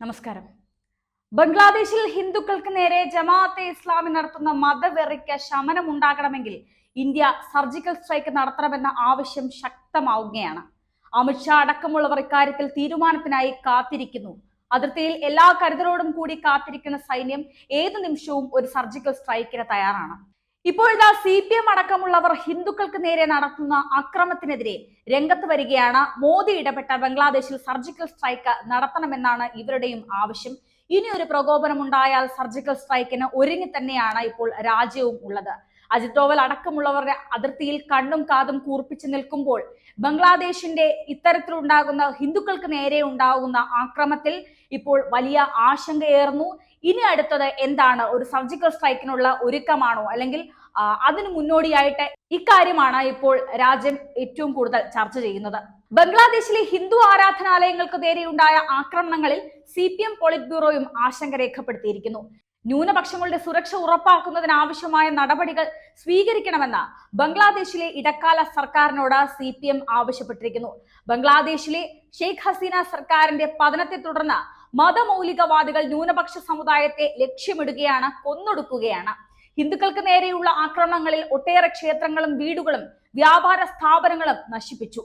നമസ്കാരം. ബംഗ്ലാദേശിൽ ഹിന്ദുക്കൾക്ക് നേരെ ജമാഅത്തെ ഇസ്ലാമി നടത്തുന്ന മതവെറിക്ക് ശമനം ഉണ്ടാകണമെങ്കിൽ ഇന്ത്യ സർജിക്കൽ സ്ട്രൈക്ക് നടത്തണമെന്ന ആവശ്യം ശക്തമാവുകയാണ്. അമിത്ഷാ അടക്കമുള്ളവർ ഇക്കാര്യത്തിൽ തീരുമാനത്തിനായി കാത്തിരിക്കുന്നു. അതിർത്തിയിൽ എല്ലാ കരുതലോടും കൂടി കാത്തിരിക്കുന്ന സൈന്യം ഏതു നിമിഷവും ഒരു സർജിക്കൽ സ്ട്രൈക്കിന് തയ്യാറാണ്. ഇപ്പോഴിതാ സി പി എം അടക്കമുള്ളവർ ഹിന്ദുക്കൾക്ക് നേരെ നടത്തുന്ന അക്രമത്തിനെതിരെ രംഗത്ത് വരികയാണ്. മോദി ഇടപെട്ട ബംഗ്ലാദേശിൽ സർജിക്കൽ സ്ട്രൈക്ക് നടത്തണമെന്നാണ് ഇവരുടെയും ആവശ്യം. ഇനി ഒരു പ്രകോപനം ഉണ്ടായാൽ സർജിക്കൽ സ്ട്രൈക്കിന് ഒരുങ്ങി തന്നെയാണ് ഇപ്പോൾ രാജ്യവും ഉള്ളത്. അജിത് ഡോവൽ അടക്കമുള്ളവരുടെ അതിർത്തിയിൽ കണ്ണും കാതും കൂർപ്പിച്ചു നിൽക്കുമ്പോൾ ബംഗ്ലാദേശിന്റെ ഇത്തരത്തിലുണ്ടാകുന്ന ഹിന്ദുക്കൾക്ക് നേരെ ഉണ്ടാകുന്ന ആക്രമത്തിൽ ഇപ്പോൾ വലിയ ആശങ്കയേർന്നു ഇനി അടുത്തത് എന്താണ്? ഒരു സർജിക്കൽ സ്ട്രൈക്കിനുള്ള ഒരുക്കമാണോ? അല്ലെങ്കിൽ അതിനു മുന്നോടിയായിട്ട് ഇക്കാര്യമാണ് ഇപ്പോൾ രാജ്യം ഏറ്റവും കൂടുതൽ ചർച്ച ചെയ്യുന്നത്. ബംഗ്ലാദേശിലെ ഹിന്ദു ആരാധനാലയങ്ങൾക്ക് നേരെയുണ്ടായ ആക്രമണങ്ങളിൽ സി പി എം പോളിറ്റ് ബ്യൂറോയും ആശങ്ക രേഖപ്പെടുത്തിയിരിക്കുന്നു. ന്യൂനപക്ഷങ്ങളുടെ സുരക്ഷ ഉറപ്പാക്കുന്നതിനാവശ്യമായ നടപടികൾ സ്വീകരിക്കണമെന്ന് ബംഗ്ലാദേശിലെ ഇടക്കാല സർക്കാരിനോട് സി പി എം ആവശ്യപ്പെട്ടിരിക്കുന്നു. ബംഗ്ലാദേശിലെ ഷെയ്ഖ് ഹസീന സർക്കാരിന്റെ പതനത്തെ തുടർന്ന് മതമൗലികവാദികൾ ന്യൂനപക്ഷ സമുദായത്തെ ലക്ഷ്യമിടുകയാണ് കൊന്നൊടുക്കുകയാണ്. ഹിന്ദുക്കൾക്ക് നേരെയുള്ള ആക്രമണങ്ങളിൽ ഒട്ടേറെ ക്ഷേത്രങ്ങളും വീടുകളും വ്യാപാര സ്ഥാപനങ്ങളും നശിപ്പിച്ചു.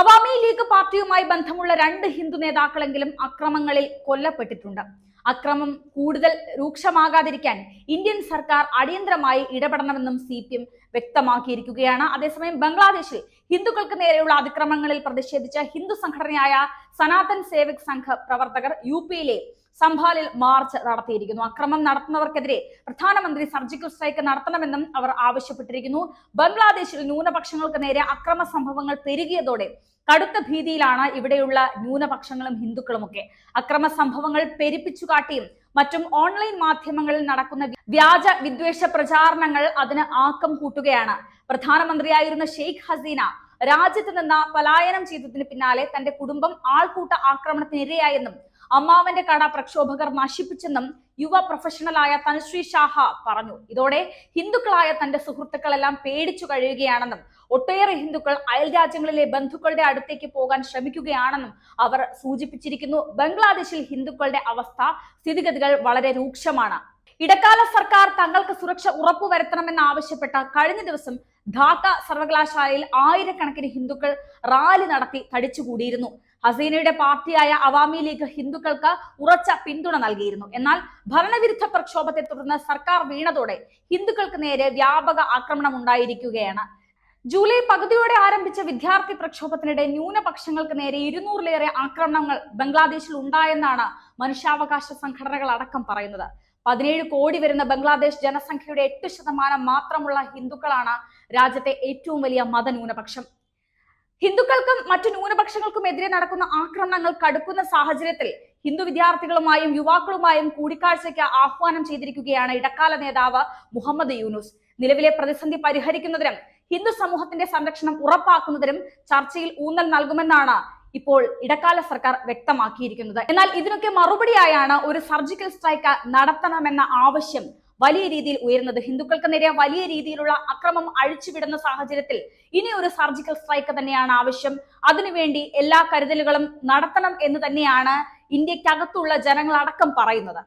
അവാമി ലീഗ് പാർട്ടിയുമായി ബന്ധമുള്ള രണ്ട് ഹിന്ദു നേതാക്കളെങ്കിലും അക്രമങ്ങളിൽ കൊല്ലപ്പെട്ടിട്ടുണ്ട്. അക്രമം കൂടുതൽ രൂക്ഷമാകാതിരിക്കാൻ ഇന്ത്യൻ സർക്കാർ അടിയന്തരമായി ഇടപെടണമെന്നും സി പി എം വ്യക്തമാക്കിയിരിക്കുകയാണ്. അതേസമയം ബംഗ്ലാദേശിൽ ഹിന്ദുക്കൾക്ക് നേരെയുള്ള അതിക്രമങ്ങളിൽ പ്രതിഷേധിച്ച ഹിന്ദു സംഘടനയായ സനാതൻ സേവക് സംഘ പ്രവർത്തകർ യു പിയിലെ സംഭാലിൽ മാർച്ച് നടത്തിയിരിക്കുന്നു. അക്രമം നടത്തുന്നവർക്കെതിരെ പ്രധാനമന്ത്രി സർജിക്കൽ സ്ട്രൈക്ക് നടത്തണമെന്നും അവർ ആവശ്യപ്പെട്ടിരിക്കുന്നു. ബംഗ്ലാദേശിൽ ന്യൂനപക്ഷങ്ങൾക്ക് നേരെ അക്രമ സംഭവങ്ങൾ പെരുകിയതോടെ കടുത്ത ഭീതിയിലാണ് ഇവിടെയുള്ള ന്യൂനപക്ഷങ്ങളും ഹിന്ദുക്കളുമൊക്കെ. അക്രമ സംഭവങ്ങൾ പെരുപ്പിച്ചു കാട്ടിയും മറ്റും ഓൺലൈൻ മാധ്യമങ്ങളിൽ നടക്കുന്ന വ്യാജ വിദ്വേഷ പ്രചാരണങ്ങൾ അതിന് ആക്കം കൂട്ടുകയാണ്. പ്രധാനമന്ത്രിയായിരുന്ന ഷെയ്ഖ് ഹസീന രാജ്യത്ത് നിന്ന് പലായനം ചെയ്തതിന് പിന്നാലെ തന്റെ കുടുംബം ആൾക്കൂട്ട ആക്രമണത്തിനിരയായെന്നും അമ്മാവന്റെ കട പ്രക്ഷോഭകർ നശിപ്പിച്ചെന്നും യുവ പ്രൊഫഷണലായ തനുശ്രീ ഷാഹ പറഞ്ഞു. ഇതോടെ ഹിന്ദുക്കളായ തന്റെ സുഹൃത്തുക്കളെല്ലാം പേടിച്ചു കഴിയുകയാണെന്നും ഒട്ടേറെ ഹിന്ദുക്കൾ അയൽ രാജ്യങ്ങളിലെ ബന്ധുക്കളുടെ അടുത്തേക്ക് പോകാൻ ശ്രമിക്കുകയാണെന്നും അവർ സൂചിപ്പിച്ചിരിക്കുന്നു. ബംഗ്ലാദേശിൽ ഹിന്ദുക്കളുടെ അവസ്ഥ സ്ഥിതിഗതികൾ വളരെ രൂക്ഷമാണ്. ഇടക്കാല സർക്കാർ തങ്ങൾക്ക് സുരക്ഷ ഉറപ്പുവരുത്തണമെന്ന് ആവശ്യപ്പെട്ട കഴിഞ്ഞ ദിവസം ധാക്ക സർവകലാശാലയിൽ ആയിരക്കണക്കിന് ഹിന്ദുക്കൾ റാലി നടത്തി തടിച്ചുകൂടിയിരുന്നു. ഹസീനയുടെ പാർട്ടിയായ അവാമി ലീഗ് ഹിന്ദുക്കൾക്ക് ഉറച്ച പിന്തുണ നൽകിയിരുന്നു. എന്നാൽ ഭരണവിരുദ്ധ പ്രക്ഷോഭത്തെ തുടർന്ന് സർക്കാർ വീണതോടെ ഹിന്ദുക്കൾക്ക് നേരെ വ്യാപക ആക്രമണം ഉണ്ടായിരിക്കുകയാണ്. ജൂലൈ പകുതിയോടെ ആരംഭിച്ച വിദ്യാർത്ഥി പ്രക്ഷോഭത്തിനിടെ ന്യൂനപക്ഷങ്ങൾക്ക് നേരെ ഇരുന്നൂറിലേറെ ആക്രമണങ്ങൾ ബംഗ്ലാദേശിൽ ഉണ്ടായെന്നാണ് മനുഷ്യാവകാശ സംഘടനകൾ അടക്കം പറയുന്നത്. പതിനേഴ് കോടി വരുന്ന ബംഗ്ലാദേശ് ജനസംഖ്യയുടെ എട്ട് ശതമാനം മാത്രമുള്ള ഹിന്ദുക്കളാണ് രാജ്യത്തെ ഏറ്റവും വലിയ മതന്യൂനപക്ഷം. ഹിന്ദുക്കൾക്കും മറ്റു ന്യൂനപക്ഷങ്ങൾക്കും എതിരെ നടക്കുന്ന ആക്രമണങ്ങൾ കടുക്കുന്ന സാഹചര്യത്തിൽ ഹിന്ദു വിദ്യാർത്ഥികളുമായും യുവാക്കളുമായും കൂടിക്കാഴ്ചയ്ക്ക് ആഹ്വാനം ചെയ്തിരിക്കുകയാണ് ഇടക്കാല നേതാവ് മുഹമ്മദ് യൂനുസ്. നിലവിലെ പ്രതിസന്ധി പരിഹരിക്കുന്നതിനും ഹിന്ദു സമൂഹത്തിന്റെ സംരക്ഷണം ഉറപ്പാക്കുന്നതിനും ചർച്ചയിൽ ഊന്നൽ നൽകുമെന്നാണ് ഇപ്പോൾ ഇടക്കാല സർക്കാർ വ്യക്തമാക്കിയിരിക്കുന്നത്. എന്നാൽ ഇതിനൊക്കെ മറുപടിയായാണ് ഒരു സർജിക്കൽ സ്ട്രൈക്ക് നടത്തണമെന്ന ആവശ്യം വലിയ രീതിയിൽ ഉയരുന്നത്. ഹിന്ദുക്കൾക്ക് നേരെ വലിയ രീതിയിലുള്ള അക്രമം അഴിച്ചുവിടുന്ന സാഹചര്യത്തിൽ ഇനി ഒരു സർജിക്കൽ സ്ട്രൈക്ക് തന്നെയാണ് ആവശ്യം. അതിനുവേണ്ടി എല്ലാ കരുതലുകളും നടത്തണം എന്ന് തന്നെയാണ് ഇന്ത്യക്കകത്തുള്ള ജനങ്ങളടക്കം പറയുന്നത്.